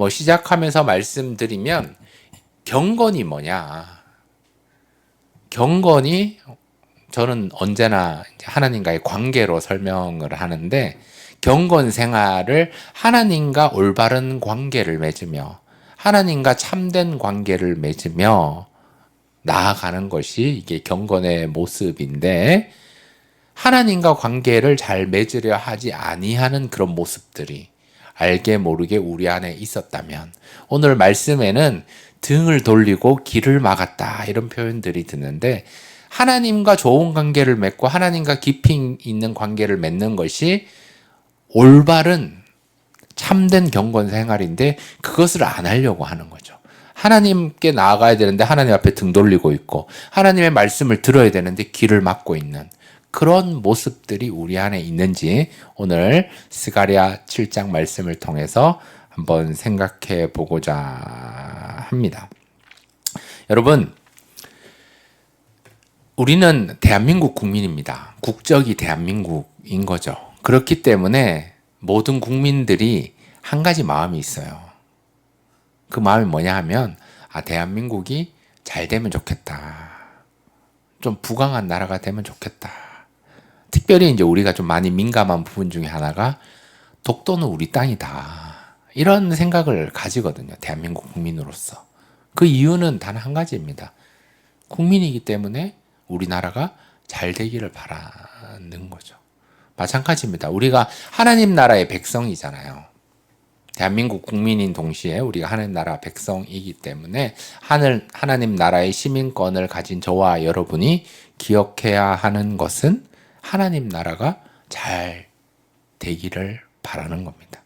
뭐 시작하면서 말씀드리면 경건이 뭐냐? 경건이 저는 언제나 하나님과의 관계로 설명을 하는데 경건 생활을 하나님과 올바른 관계를 맺으며 하나님과 참된 관계를 맺으며 나아가는 것이 이게 경건의 모습인데 하나님과 관계를 잘 맺으려 하지 아니하는 그런 모습들이 알게 모르게 우리 안에 있었다면 오늘 말씀에는 등을 돌리고 길을 막았다 이런 표현들이 드는데 하나님과 좋은 관계를 맺고 하나님과 깊이 있는 관계를 맺는 것이 올바른 참된 경건 생활인데 그것을 안 하려고 하는 거죠. 하나님께 나아가야 되는데 하나님 앞에 등 돌리고 있고 하나님의 말씀을 들어야 되는데 길을 막고 있는 그런 모습들이 우리 안에 있는지 오늘 스가랴 7장 말씀을 통해서 한번 생각해 보고자 합니다. 여러분 우리는 대한민국 국민입니다. 국적이 대한민국인 거죠. 그렇기 때문에 모든 국민들이 한 가지 마음이 있어요. 그 마음이 뭐냐 하면 아 대한민국이 잘 되면 좋겠다. 좀 부강한 나라가 되면 좋겠다. 특별히 이제 우리가 좀 많이 민감한 부분 중에 하나가 독도는 우리 땅이다. 이런 생각을 가지거든요. 대한민국 국민으로서. 그 이유는 단 한 가지입니다. 국민이기 때문에 우리나라가 잘 되기를 바라는 거죠. 마찬가지입니다. 우리가 하나님 나라의 백성이잖아요. 대한민국 국민인 동시에 우리가 하나님 나라 백성이기 때문에 하늘 하나님 나라의 시민권을 가진 저와 여러분이 기억해야 하는 것은 하나님 나라가 잘 되기를 바라는 겁니다.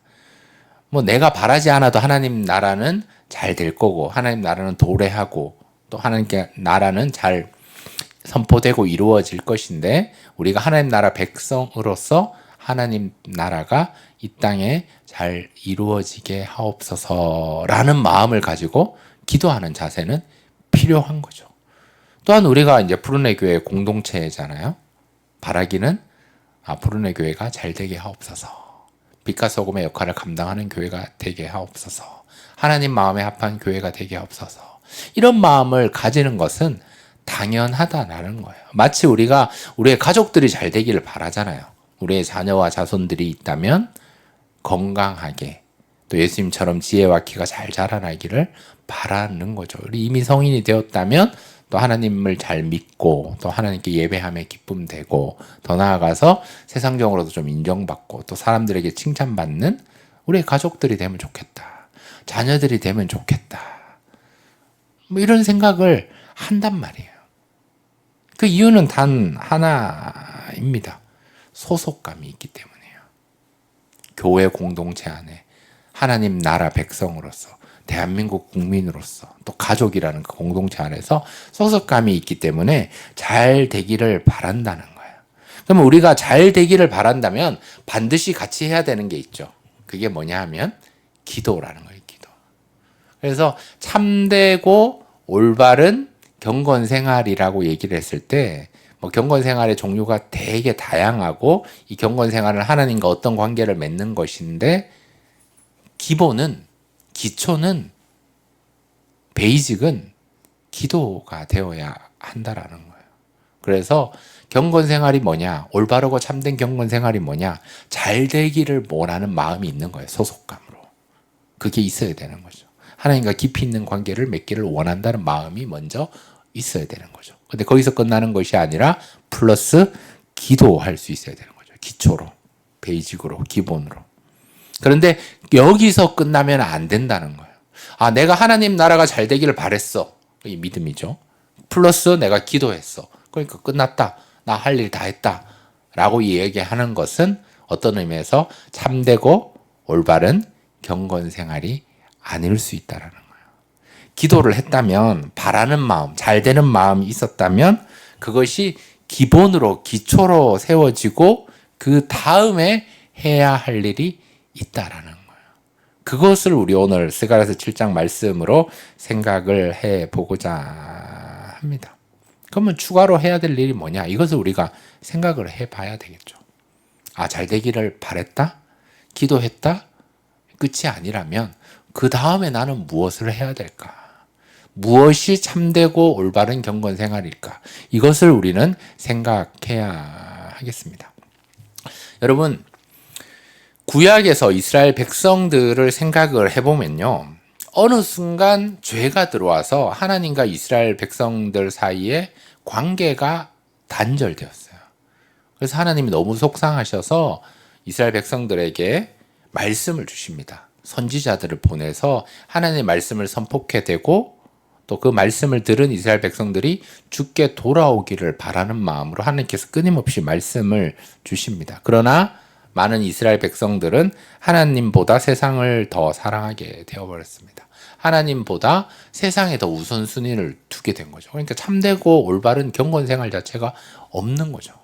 뭐 내가 바라지 않아도 하나님 나라는 잘 될 거고 하나님 나라는 도래하고 또 하나님께 나라는 잘 선포되고 이루어질 것인데 우리가 하나님 나라 백성으로서 하나님 나라가 이 땅에 잘 이루어지게 하옵소서라는 마음을 가지고 기도하는 자세는 필요한 거죠. 또한 우리가 이제 푸른의 교회 공동체잖아요. 바라기는 아, 푸른의 교회가 잘 되게 하옵소서. 빛과 소금의 역할을 감당하는 교회가 되게 하옵소서. 하나님 마음에 합한 교회가 되게 하옵소서. 이런 마음을 가지는 것은 당연하다라는 거예요. 마치 우리가 우리의 가족들이 잘 되기를 바라잖아요. 우리의 자녀와 자손들이 있다면 건강하게 또 예수님처럼 지혜와 키가 잘 자라나기를 바라는 거죠. 이미 성인이 되었다면 또 하나님을 잘 믿고 또 하나님께 예배함에 기쁨 되고 더 나아가서 세상적으로도 좀 인정받고 또 사람들에게 칭찬받는 우리의 가족들이 되면 좋겠다. 자녀들이 되면 좋겠다. 뭐 이런 생각을 한단 말이에요. 그 이유는 단 하나입니다. 소속감이 있기 때문이에요. 교회 공동체 안에 하나님 나라 백성으로서 대한민국 국민으로서 또 가족이라는 그 공동체 안에서 소속감이 있기 때문에 잘 되기를 바란다는 거예요. 그러면 우리가 잘 되기를 바란다면 반드시 같이 해야 되는 게 있죠. 그게 뭐냐 하면 기도라는 거예요, 기도. 그래서 참되고 올바른 경건 생활이라고 얘기를 했을 때, 뭐 경건 생활의 종류가 되게 다양하고 이 경건 생활은 하나님과 어떤 관계를 맺는 것인데 기본은 기초는 베이직은 기도가 되어야 한다라는 거예요. 그래서 경건 생활이 뭐냐? 올바르고 참된 경건 생활이 뭐냐? 잘 되기를 원하는 마음이 있는 거예요. 소속감으로. 그게 있어야 되는 거죠. 하나님과 깊이 있는 관계를 맺기를 원한다는 마음이 먼저 있어야 되는 거죠. 근데 거기서 끝나는 것이 아니라 플러스 기도할 수 있어야 되는 거죠. 기초로, 베이직으로, 기본으로. 그런데 여기서 끝나면 안 된다는 거예요. 아, 내가 하나님 나라가 잘 되기를 바랬어. 이 믿음이죠. 플러스 내가 기도했어. 그러니까 끝났다. 나 할 일 다 했다. 라고 얘기하는 것은 어떤 의미에서 참되고 올바른 경건 생활이 아닐 수 있다라는 거예요. 기도를 했다면 바라는 마음, 잘 되는 마음이 있었다면 그것이 기본으로 기초로 세워지고 그 다음에 해야 할 일이 있다라는 거예요. 그것을 우리 오늘 스가랴서 7장 말씀으로 생각을 해 보고자 합니다. 그러면 추가로 해야 될 일이 뭐냐? 이것을 우리가 생각을 해 봐야 되겠죠. 아, 잘 되기를 바랬다? 기도했다? 끝이 아니라면 그 다음에 나는 무엇을 해야 될까? 무엇이 참되고 올바른 경건 생활일까? 이것을 우리는 생각해야 하겠습니다. 여러분, 구약에서 이스라엘 백성들을 생각을 해보면요. 어느 순간 죄가 들어와서 하나님과 이스라엘 백성들 사이에 관계가 단절되었어요. 그래서 하나님이 너무 속상하셔서 이스라엘 백성들에게 말씀을 주십니다. 선지자들을 보내서 하나님의 말씀을 선포케 되고 또 그 말씀을 들은 이스라엘 백성들이 죽게 돌아오기를 바라는 마음으로 하나님께서 끊임없이 말씀을 주십니다. 그러나 많은 이스라엘 백성들은 하나님보다 세상을 더 사랑하게 되어버렸습니다. 하나님보다 세상에 더 우선순위를 두게 된 거죠. 그러니까 참되고 올바른 경건 생활 자체가 없는 거죠.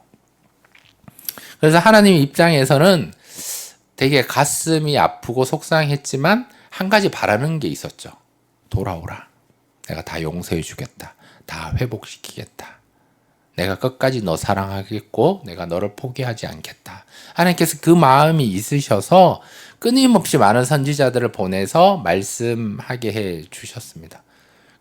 그래서 하나님 입장에서는 되게 가슴이 아프고 속상했지만 한 가지 바라는 게 있었죠. 돌아오라. 내가 다 용서해 주겠다. 다 회복시키겠다. 내가 끝까지 너 사랑하겠고 내가 너를 포기하지 않겠다. 하나님께서 그 마음이 있으셔서 끊임없이 많은 선지자들을 보내서 말씀하게 해 주셨습니다.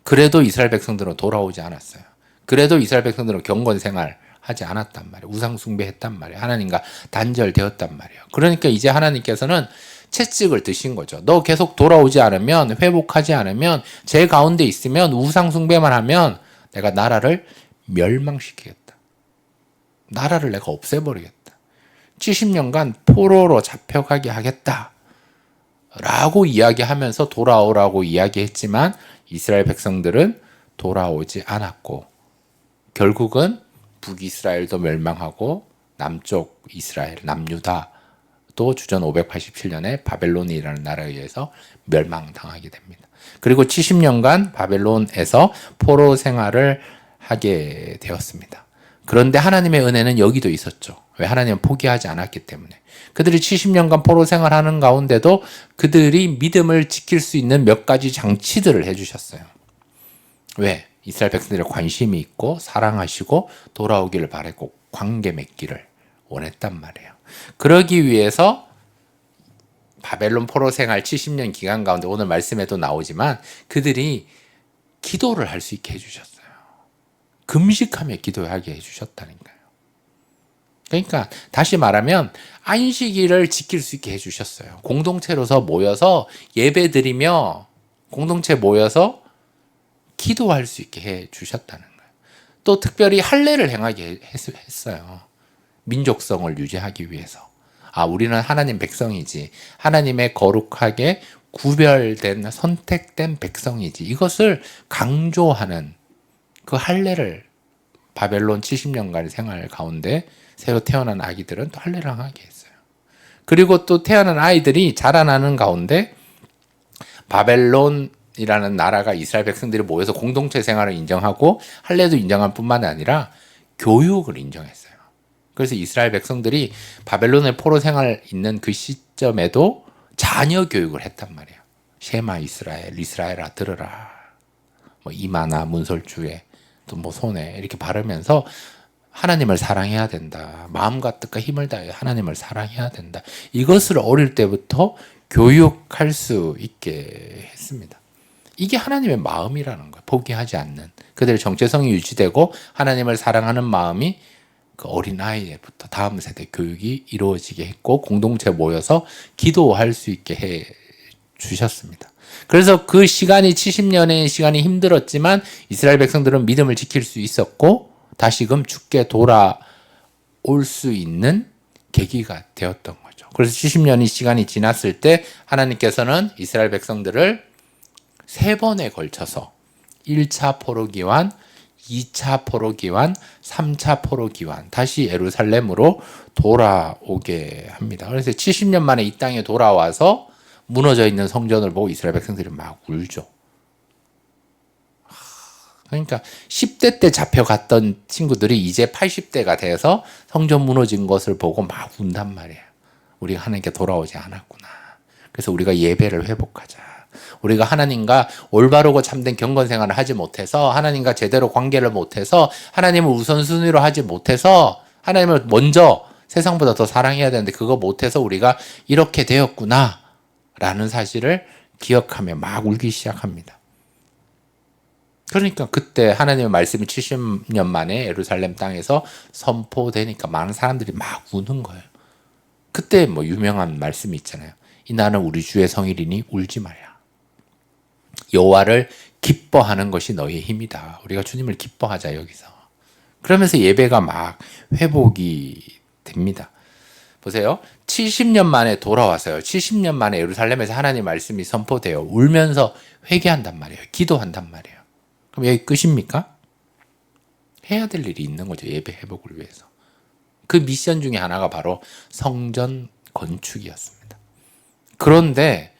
그래도 이스라엘 백성들은 돌아오지 않았어요. 그래도 이스라엘 백성들은 경건 생활 하지 않았단 말이에요. 우상 숭배했단 말이에요. 하나님과 단절되었단 말이에요. 그러니까 이제 하나님께서는 채찍을 드신 거죠. 너 계속 돌아오지 않으면 회복하지 않으면 제 가운데 있으면 우상 숭배만 하면 내가 나라를 멸망시키겠다. 나라를 내가 없애버리겠다. 70년간 포로로 잡혀가게 하겠다. 라고 이야기하면서 돌아오라고 이야기했지만 이스라엘 백성들은 돌아오지 않았고 결국은 북이스라엘도 멸망하고 남쪽 이스라엘 남유다 또 주전 587년에 바벨론이라는 나라에 의해서 멸망당하게 됩니다. 그리고 70년간 바벨론에서 포로 생활을 하게 되었습니다. 그런데 하나님의 은혜는 여기도 있었죠. 왜 하나님은 포기하지 않았기 때문에. 그들이 70년간 포로 생활하는 가운데도 그들이 믿음을 지킬 수 있는 몇 가지 장치들을 해주셨어요. 왜? 이스라엘 백성들의 관심이 있고 사랑하시고 돌아오기를 바랬고 관계 맺기를 원했단 말이에요. 그러기 위해서 바벨론 포로 생활 70년 기간 가운데 오늘 말씀에도 나오지만 그들이 기도를 할 수 있게 해주셨어요. 금식하며 기도하게 해주셨다니까요. 그러니까 다시 말하면 안식일을 지킬 수 있게 해주셨어요. 공동체로서 모여서 예배 드리며 공동체 모여서 기도할 수 있게 해주셨다는 거예요. 또 특별히 할례를 행하게 했어요. 민족성을 유지하기 위해서. 아, 우리는 하나님 백성이지. 하나님의 거룩하게 구별된 선택된 백성이지. 이것을 강조하는 그 할례를 바벨론 70년간의 생활 가운데 새로 태어난 아기들은 또 할례를 하게 했어요. 그리고 또 태어난 아이들이 자라나는 가운데 바벨론이라는 나라가 이스라엘 백성들이 모여서 공동체 생활을 인정하고 할례도 인정할 뿐만 아니라 교육을 인정했어요. 그래서 이스라엘 백성들이 바벨론의 포로 생활 있는 그 시점에도 자녀 교육을 했단 말이에요. 쉐마 이스라엘, 이스라엘아 들으라. 뭐 이마나 문설주에 또 뭐 손에 이렇게 바르면서 하나님을 사랑해야 된다. 마음과 뜻과 힘을 다해 하나님을 사랑해야 된다. 이것을 어릴 때부터 교육할 수 있게 했습니다. 이게 하나님의 마음이라는 거예요. 포기하지 않는. 그들의 정체성이 유지되고 하나님을 사랑하는 마음이 그 어린 아이부터 다음 세대 교육이 이루어지게 했고 공동체 모여서 기도할 수 있게 해 주셨습니다. 그래서 그 시간이 70년의 시간이 힘들었지만 이스라엘 백성들은 믿음을 지킬 수 있었고 다시금 죽게 돌아올 수 있는 계기가 되었던 거죠. 그래서 70년의 시간이 지났을 때 하나님께서는 이스라엘 백성들을 세 번에 걸쳐서 1차 포로기환, 2차 포로기환, 3차 포로기환 다시 예루살렘으로 돌아오게 합니다. 그래서 70년 만에 이 땅에 돌아와서 무너져 있는 성전을 보고 이스라엘 백성들이 막 울죠. 그러니까 10대 때 잡혀갔던 친구들이 이제 80대가 돼서 성전 무너진 것을 보고 막 운단 말이에요. 우리가 하나님께 돌아오지 않았구나. 그래서 우리가 예배를 회복하자. 우리가 하나님과 올바르고 참된 경건 생활을 하지 못해서 하나님과 제대로 관계를 못해서 하나님을 우선순위로 하지 못해서 하나님을 먼저 세상보다 더 사랑해야 되는데 그거 못해서 우리가 이렇게 되었구나. 라는 사실을 기억하며 막 울기 시작합니다. 그러니까 그때 하나님의 말씀이 70년 만에 예루살렘 땅에서 선포되니까 많은 사람들이 막 우는 거예요. 그때 뭐 유명한 말씀이 있잖아요. 이 나는 우리 주의 성일이니 울지 말라. 여호와를 기뻐하는 것이 너희의 힘이다. 우리가 주님을 기뻐하자 여기서. 그러면서 예배가 막 회복이 됩니다. 보세요. 70년 만에 돌아왔어요. 70년 만에 예루살렘에서 하나님 말씀이 선포돼요. 울면서 회개한단 말이에요. 기도한단 말이에요. 그럼 여기 끝입니까? 해야 될 일이 있는 거죠. 예배 회복을 위해서. 그 미션 중에 하나가 바로 성전 건축이었습니다. 그런데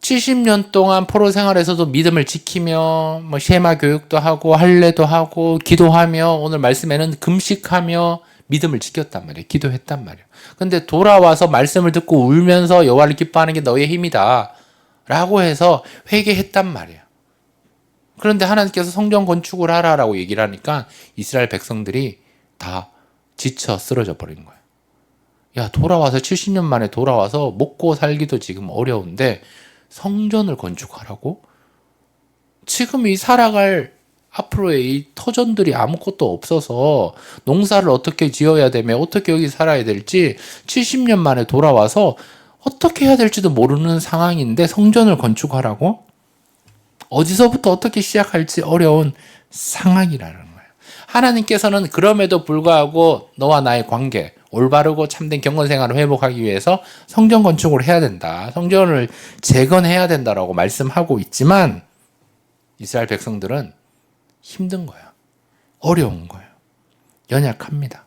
70년 동안 포로 생활에서도 믿음을 지키며 뭐 쉐마 교육도 하고 할례도 하고 기도하며 오늘 말씀에는 금식하며 믿음을 지켰단 말이에요. 기도했단 말이에요. 근데 돌아와서 말씀을 듣고 울면서 여호와를 기뻐하는 게 너의 힘이다. 라고 해서 회개했단 말이에요. 그런데 하나님께서 성전 건축을 하라라고 얘기를 하니까 이스라엘 백성들이 다 지쳐 쓰러져 버린 거예요. 야, 돌아와서 70년 만에 돌아와서 먹고 살기도 지금 어려운데 성전을 건축하라고? 지금 이 살아갈 앞으로의 이 터전들이 아무것도 없어서 농사를 어떻게 지어야 되며 어떻게 여기 살아야 될지 70년 만에 돌아와서 어떻게 해야 될지도 모르는 상황인데 성전을 건축하라고? 어디서부터 어떻게 시작할지 어려운 상황이라는 거예요. 하나님께서는 그럼에도 불구하고 너와 나의 관계, 올바르고 참된 경건 생활을 회복하기 위해서 성전 건축을 해야 된다. 성전을 재건해야 된다라고 말씀하고 있지만 이스라엘 백성들은 힘든 거예요. 어려운 거예요. 연약합니다.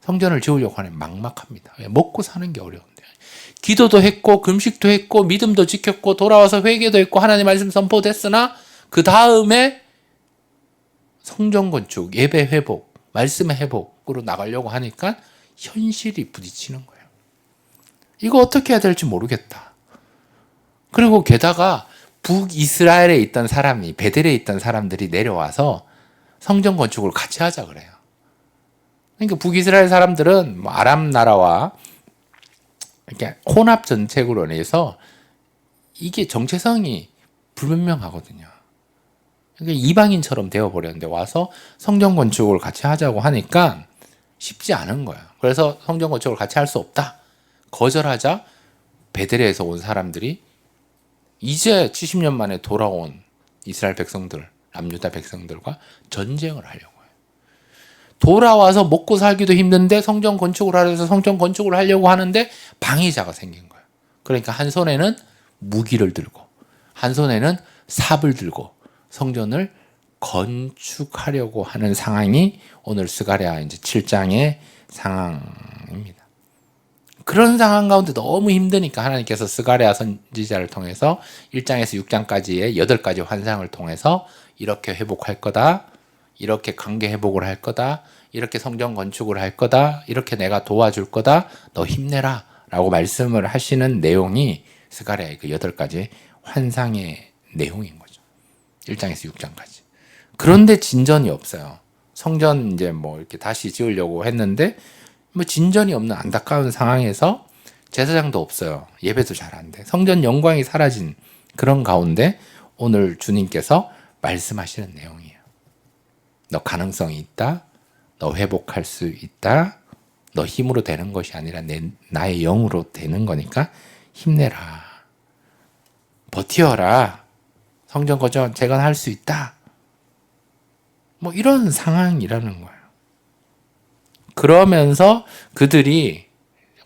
성전을 지으려고 하면 막막합니다. 먹고 사는 게 어려운데. 기도도 했고 금식도 했고 믿음도 지켰고 돌아와서 회개도 했고 하나님 말씀 선포됐으나 그 다음에 성전 건축, 예배 회복, 말씀의 회복으로 나가려고 하니까 현실이 부딪히는 거예요. 이거 어떻게 해야 될지 모르겠다. 그리고 게다가 북이스라엘에 있던 사람이 베델에 있던 사람들이 내려와서 성전 건축을 같이 하자 그래요. 그러니까 북이스라엘 사람들은 뭐 아람 나라와 이렇게 혼합 정책으로 인해서 이게 정체성이 불분명하거든요. 그러니까 이방인처럼 되어버렸는데 와서 성전 건축을 같이 하자고 하니까 쉽지 않은 거야. 그래서 성전 건축을 같이 할 수 없다. 거절하자 베델에서 온 사람들이 이제 70년 만에 돌아온 이스라엘 백성들, 남유다 백성들과 전쟁을 하려고 해요. 돌아와서 먹고 살기도 힘든데 성전 건축을 하려서 성전 건축을 하려고 하는데 방해자가 생긴 거예요. 그러니까 한 손에는 무기를 들고 한 손에는 삽을 들고 성전을 건축하려고 하는 상황이 오늘 스가랴 이제 7장의 상황입니다. 그런 상황 가운데 너무 힘드니까 하나님께서 스가랴 선지자를 통해서 1장에서 6장까지의 8가지 환상을 통해서 이렇게 회복할 거다. 이렇게 관계 회복을 할 거다. 이렇게 성전 건축을 할 거다. 이렇게 내가 도와줄 거다. 너 힘내라. 라고 말씀을 하시는 내용이 스가랴의 그 8가지 환상의 내용인 거죠. 1장에서 6장까지. 그런데 진전이 없어요. 성전 이제 뭐 이렇게 다시 지으려고 했는데 뭐 진전이 없는 안타까운 상황에서 제사장도 없어요. 예배도 잘 안 돼. 성전 영광이 사라진 그런 가운데 오늘 주님께서 말씀하시는 내용이에요. 너 가능성이 있다. 너 회복할 수 있다. 너 힘으로 되는 것이 아니라 내 나의 영으로 되는 거니까 힘내라. 버티어라. 성전 거저 재건할 수 있다. 뭐 이런 상황이라는 거예요. 그러면서 그들이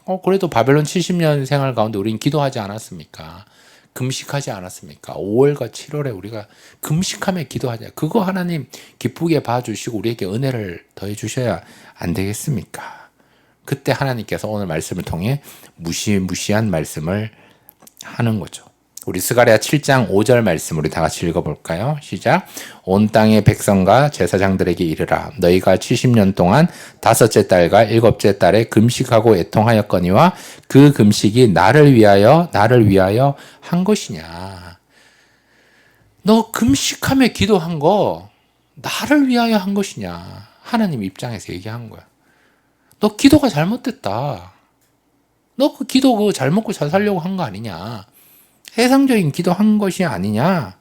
어 그래도 바벨론 70년 생활 가운데 우린 기도하지 않았습니까? 금식하지 않았습니까? 5월과 7월에 우리가 금식하며 기도하자. 그거 하나님 기쁘게 봐주시고 우리에게 은혜를 더해 주셔야 안 되겠습니까? 그때 하나님께서 오늘 말씀을 통해 무시무시한 말씀을 하는 거죠. 우리 스가랴 7장 5절 말씀 우리 다 같이 읽어볼까요? 시작. 온 땅의 백성과 제사장들에게 이르라. 너희가 70년 동안 다섯째 달과 일곱째 달에 금식하고 애통하였거니와 그 금식이 나를 위하여 나를 위하여 한 것이냐. 너 금식하며 기도한 거 나를 위하여 한 것이냐. 하나님 입장에서 얘기한 거야. 너 기도가 잘못됐다. 너 그 기도 그잘 먹고 잘 살려고 한 거 아니냐. 세상적인 기도한 것이 아니냐?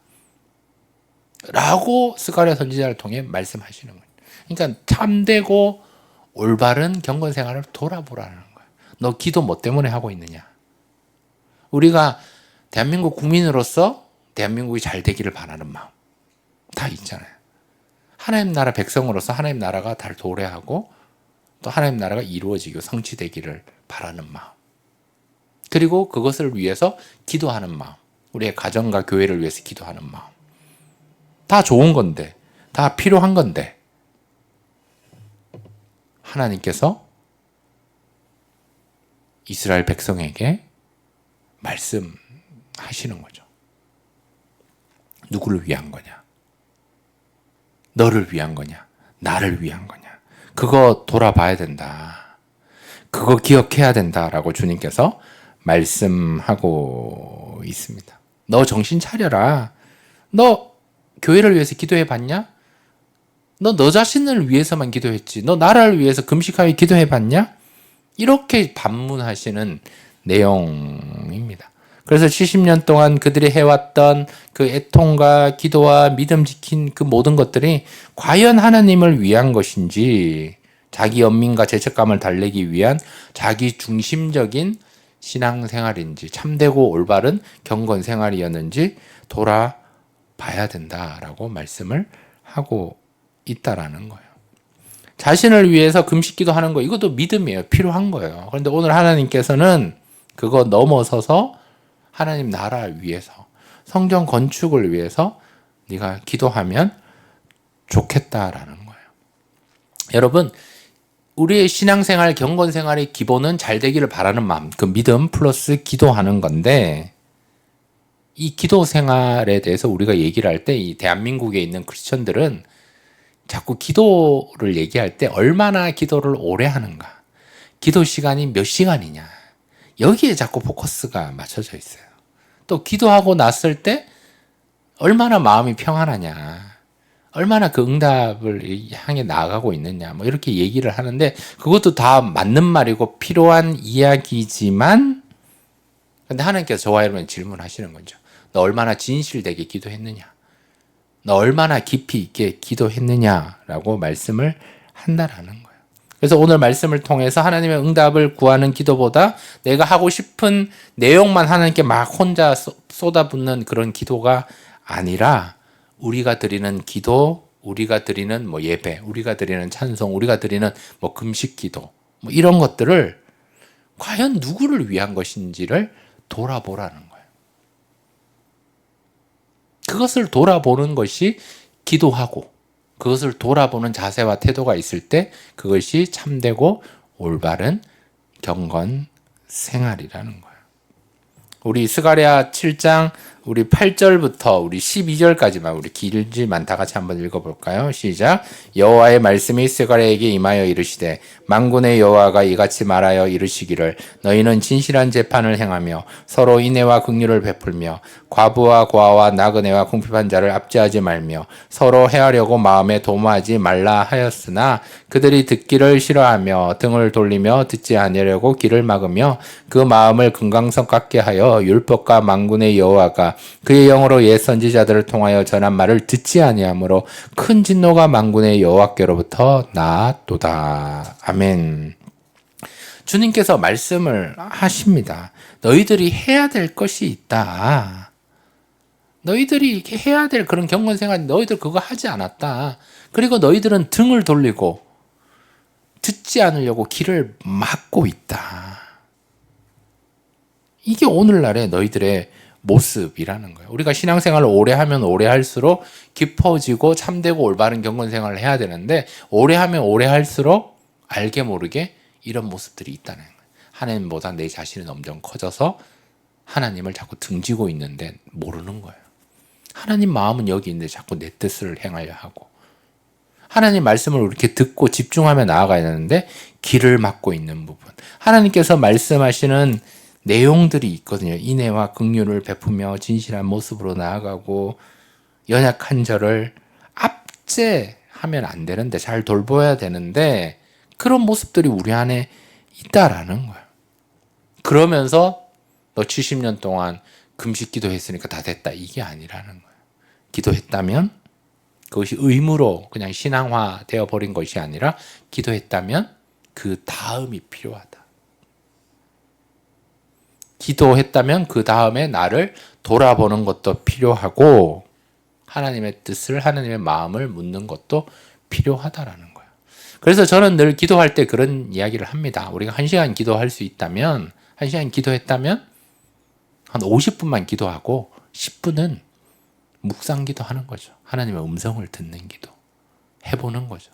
라고 스가랴 선지자를 통해 말씀하시는 거예요. 그러니까 참되고 올바른 경건 생활을 돌아보라는 거예요. 너 기도 뭐 때문에 하고 있느냐? 우리가 대한민국 국민으로서 대한민국이 잘 되기를 바라는 마음 다 있잖아요. 하나님 나라 백성으로서 하나님 나라가 달 도래하고 또 하나님 나라가 이루어지고 성취되기를 바라는 마음. 그리고 그것을 위해서 기도하는 마음. 우리의 가정과 교회를 위해서 기도하는 마음. 다 좋은 건데, 다 필요한 건데, 하나님께서 이스라엘 백성에게 말씀하시는 거죠. 누구를 위한 거냐? 너를 위한 거냐? 나를 위한 거냐? 그거 돌아봐야 된다. 그거 기억해야 된다라고 주님께서 말씀하고 있습니다. 너 정신 차려라. 너 교회를 위해서 기도해 봤냐? 너 너 자신을 위해서만 기도했지. 너 나라를 위해서 금식하여 기도해 봤냐? 이렇게 반문하시는 내용입니다. 그래서 70년 동안 그들이 해왔던 그 애통과 기도와 믿음 지킨 그 모든 것들이 과연 하나님을 위한 것인지 자기 연민과 죄책감을 달래기 위한 자기 중심적인 신앙생활인지 참되고 올바른 경건 생활이었는지 돌아봐야 된다라고 말씀을 하고 있다라는 거예요. 자신을 위해서 금식기도 하는 거 이것도 믿음이에요. 필요한 거예요. 그런데 오늘 하나님께서는 그거 넘어서서 하나님 나라 위해서 성전 건축을 위해서 네가 기도하면 좋겠다라는 거예요. 여러분 우리의 신앙생활 경건생활의 기본은 잘 되기를 바라는 마음, 그 믿음 플러스 기도하는 건데 이 기도 생활에 대해서 우리가 얘기를 할 때 이 대한민국에 있는 크리스천들은 자꾸 기도를 얘기할 때 얼마나 기도를 오래 하는가, 기도 시간이 몇 시간이냐, 여기에 자꾸 포커스가 맞춰져 있어요. 또 기도하고 났을 때 얼마나 마음이 평안하냐, 얼마나 그 응답을 향해 나아가고 있느냐, 뭐 이렇게 얘기를 하는데 그것도 다 맞는 말이고 필요한 이야기지만, 근데 하나님께서 저와 여러분 질문하시는 거죠. 너 얼마나 진실되게 기도했느냐? 너 얼마나 깊이 있게 기도했느냐라고 말씀을 한다라는 거예요. 그래서 오늘 말씀을 통해서 하나님의 응답을 구하는 기도보다 내가 하고 싶은 내용만 하나님께 막 혼자 쏟아붓는 그런 기도가 아니라 우리가 드리는 기도, 우리가 드리는 뭐 예배, 우리가 드리는 찬송, 우리가 드리는 뭐 금식 기도, 뭐 이런 것들을 과연 누구를 위한 것인지를 돌아보라는 거예요. 그것을 돌아보는 것이 기도하고 그것을 돌아보는 자세와 태도가 있을 때 그것이 참되고 올바른 경건 생활이라는 거예요. 우리 스가랴 7장 우리 8절부터 우리 12절까지만 우리 길지만 다 같이 한번 읽어볼까요? 시작. 여호와의 말씀이 스가랴에게 임하여 이르시되 만군의 여호와가 이같이 말하여 이르시기를 너희는 진실한 재판을 행하며 서로 인애와 긍휼을 베풀며 과부와 고아와 나그네와 궁핍한 자를 압제하지 말며 서로 해하려고 마음에 도모하지 말라 하였으나 그들이 듣기를 싫어하며 등을 돌리며 듣지 아니하려고 귀를 막으며 그 마음을 금강석 같게 하여 율법과 만군의 여호와가 그의 영으로 옛 선지자들을 통하여 전한 말을 듣지 아니하므로 큰 진노가 만군의 여호와께로부터 나았도다. 아멘. 주님께서 말씀을 하십니다. 너희들이 해야 될 것이 있다. 너희들이 해야 될 그런 경건 생활, 너희들 그거 하지 않았다. 그리고 너희들은 등을 돌리고 듣지 않으려고 길을 막고 있다. 이게 오늘날의 너희들의 모습이라는 거예요. 우리가 신앙생활을 오래 하면 오래 할수록 깊어지고 참되고 올바른 경건 생활을 해야 되는데 오래 하면 오래 할수록 알게 모르게 이런 모습들이 있다는 거예요. 하나님보다 내 자신이 점점 커져서 하나님을 자꾸 등지고 있는데 모르는 거예요. 하나님 마음은 여기 있는데 자꾸 내 뜻을 행하려 하고 하나님 말씀을 이렇게 듣고 집중하며 나아가야 되는데 길을 막고 있는 부분. 하나님께서 말씀하시는 내용들이 있거든요. 인애와 긍휼을 베푸며 진실한 모습으로 나아가고 연약한 저를 압제하면 안 되는데 잘 돌봐야 되는데 그런 모습들이 우리 안에 있다라는 거예요. 그러면서 너 70년 동안 금식 기도했으니까 다 됐다 이게 아니라는 거예요. 기도했다면 그것이 의무로 그냥 신앙화 되어 버린 것이 아니라 기도했다면 그 다음이 필요하다. 기도했다면 그 다음에 나를 돌아보는 것도 필요하고 하나님의 뜻을 하나님의 마음을 묻는 것도 필요하다라는 거예요. 그래서 저는 늘 기도할 때 그런 이야기를 합니다. 우리가 한 시간 기도할 수 있다면 한 시간 기도했다면 한 50분만 기도하고 10분은 묵상 기도하는 거죠. 하나님의 음성을 듣는 기도 해보는 거죠.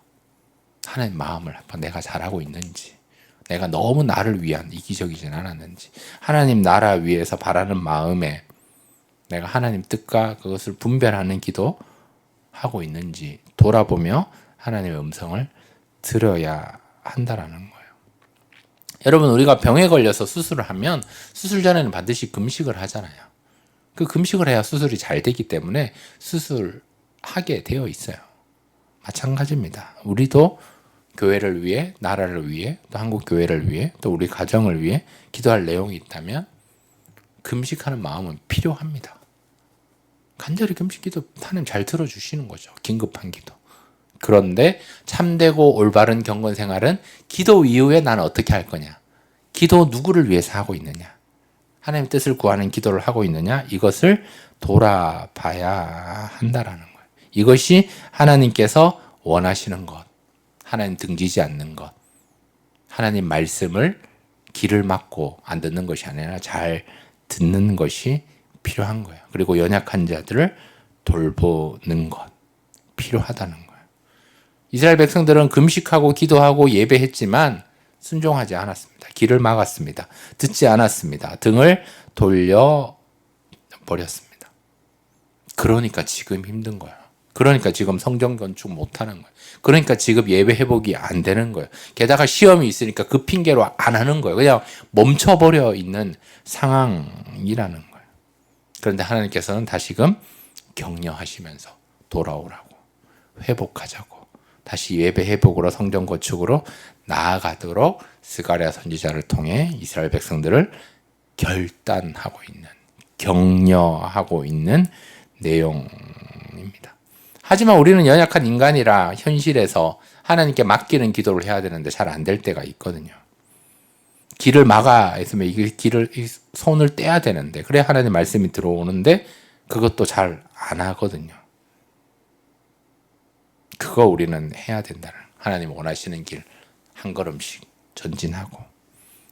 하나님 마음을 한번 내가 잘하고 있는지 내가 너무 나를 위한 이기적이진 않았는지 하나님 나라 위해서 바라는 마음에 내가 하나님 뜻과 그것을 분별하는 기도 하고 있는지 돌아보며 하나님의 음성을 들어야 한다라는 거예요. 여러분 우리가 병에 걸려서 수술을 하면 수술 전에는 반드시 금식을 하잖아요. 그 금식을 해야 수술이 잘 되기 때문에 수술하게 되어 있어요. 마찬가지입니다. 우리도 교회를 위해, 나라를 위해, 또 한국 교회를 위해, 또 우리 가정을 위해 기도할 내용이 있다면 금식하는 마음은 필요합니다. 간절히 금식 기도 하나님 잘 들어주시는 거죠. 긴급한 기도. 그런데 참되고 올바른 경건 생활은 기도 이후에 나는 어떻게 할 거냐? 기도 누구를 위해서 하고 있느냐? 하나님 뜻을 구하는 기도를 하고 있느냐? 이것을 돌아봐야 한다라는 거예요. 이것이 하나님께서 원하시는 것. 하나님 등지지 않는 것. 하나님 말씀을 귀를 막고 안 듣는 것이 아니라 잘 듣는 것이 필요한 거예요. 그리고 연약한 자들을 돌보는 것 필요하다는 거예요. 이스라엘 백성들은 금식하고 기도하고 예배했지만 순종하지 않았습니다. 길을 막았습니다. 듣지 않았습니다. 등을 돌려 버렸습니다. 그러니까 지금 힘든 거예요. 그러니까 지금 성전 건축 못 하는 거예요. 그러니까 지금 예배 회복이 안 되는 거예요. 게다가 시험이 있으니까 그 핑계로 안 하는 거예요. 그냥 멈춰버려 있는 상황이라는 거예요. 그런데 하나님께서는 다시금 격려하시면서 돌아오라고 회복하자고 다시 예배 회복으로 성전 건축으로 나아가도록 스가랴 선지자를 통해 이스라엘 백성들을 결단하고 있는 격려하고 있는 내용입니다. 하지만 우리는 연약한 인간이라 현실에서 하나님께 맡기는 기도를 해야 되는데 잘 안 될 때가 있거든요. 길을 막아 있으면 이게 길을 이 손을 떼야 되는데 그래 하나님 말씀이 들어오는데 그것도 잘 안 하거든요. 그거 우리는 해야 된다는 하나님 원하시는 길 한 걸음씩 전진하고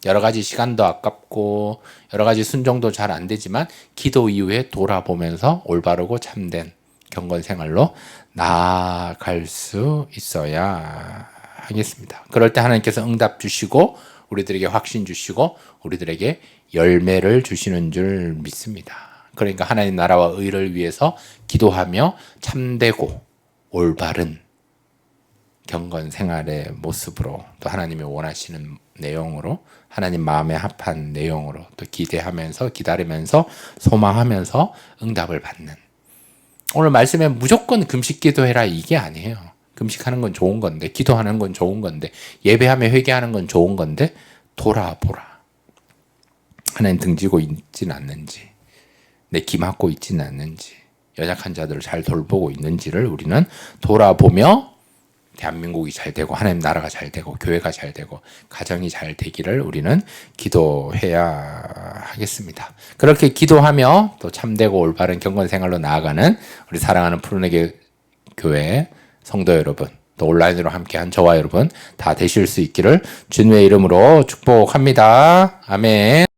여러 가지 시간도 아깝고 여러 가지 순종도 잘 안 되지만 기도 이후에 돌아보면서 올바르고 참된 경건 생활로 나아갈 수 있어야 하겠습니다. 그럴 때 하나님께서 응답 주시고 우리들에게 확신 주시고 우리들에게 열매를 주시는 줄 믿습니다. 그러니까 하나님 나라와 의를 위해서 기도하며 참되고 올바른 경건 생활의 모습으로 또 하나님이 원하시는 내용으로 하나님 마음에 합한 내용으로 또 기대하면서 기다리면서 소망하면서 응답을 받는 오늘 말씀에 무조건 금식 기도해라 이게 아니에요. 금식하는 건 좋은 건데 기도하는 건 좋은 건데 예배하며 회개하는 건 좋은 건데 돌아보라. 하나님 등지고 있진 않는지 내 기막고 있지는 않는지 연약한 자들을 잘 돌보고 있는지를 우리는 돌아보며 대한민국이 잘 되고 하나님 나라가 잘 되고 교회가 잘 되고 가정이 잘 되기를 우리는 기도해야 하겠습니다. 그렇게 기도하며 또 참되고 올바른 경건 생활로 나아가는 우리 사랑하는 푸른에게 교회 성도 여러분 또 온라인으로 함께한 저와 여러분 다 되실 수 있기를 주님의 이름으로 축복합니다. 아멘.